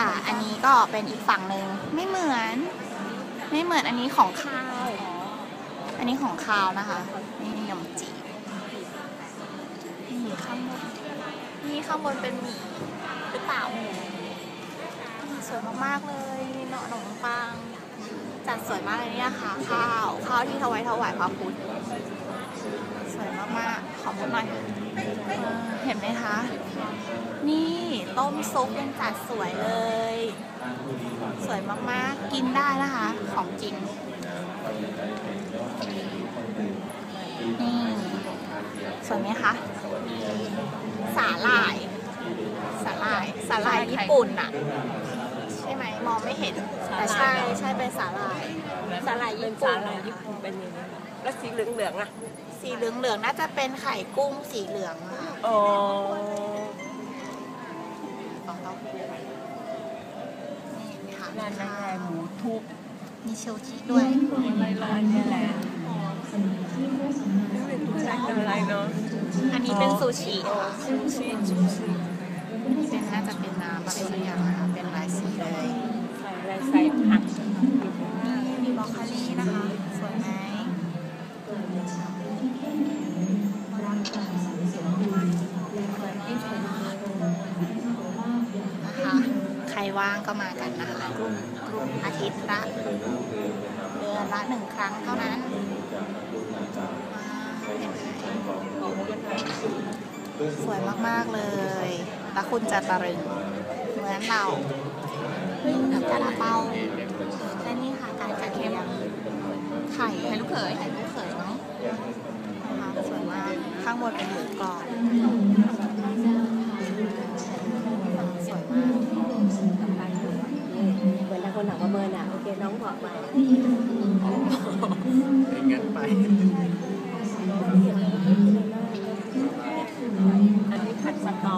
ค่ะ อันนี้ก็เป็นอีกฝั่งหนึ่งไม่เหมือน ไม่เหมือนอันนี้ของข้าว อันนี้ของข้าวนะคะ นี่ขนมจีบนี่ข้างบนนี่ข้างบนเป็นหมี่หรือเปล่าสวยมากๆเลยเนาะขนมปัง จัดสวยมากเลยเนี่ยค่ะ ข้าวข้าวที่ถวายถวายพระพุทธสวยมากๆขอมุดหน่อยเห็นไหมคะ นี่ต้มซุปยังจัดสวยเลย สวยมากๆ กินได้นะคะ ของจริงนี่สวยไหมคะสาหร่ายสาหร่ายสาหร่ายญี่ปุ่นอะ ช่ไหมมองไม่เห็นแต่ใช่ใช่เป็นสาหร่ายสาหร่ายเป็ญี่นปุ่สานหร่ายญี่ปุ่นเป็นยังไงแล้วสีเหลืองๆอะสีเหลืองๆน่าจะเป็นไข่กุ้งสีเหลืองอะค่ะอ๋อฟองเต้าหู้นี่ค่ะร้านอะไรหมูทุบมีเชลชีด้วยอะไรร้านนี่แหละไม่เป็นร้านอะไรเนาะอันนี้เป็นซูชิค่ะซูชิซูชิอันนี้เป็นน่าจะเป็นน้ำอะไรสักอย่างนะคะเป็นหลายสี ว่างก็มากันนะคะกลุ่มกลุ่มอาทิตย์ละเดือนละหนึ่งครั้งเท่านั้นสวยมาก ๆ เลยแล้วคุณจะตะลึง เหมือนเรากับกระเปาและนี่ค่ะการจัดเรียงไข่ไข่ลูกเขยไข่ลูกเขยเนาะนะคะสวยมาก ข้างบนเป็นหมูกรอบ หมือนคนหนังประเมินอะโอเคน้องบอกมาอย่างนั้นไปอันนี้ผัดสตอ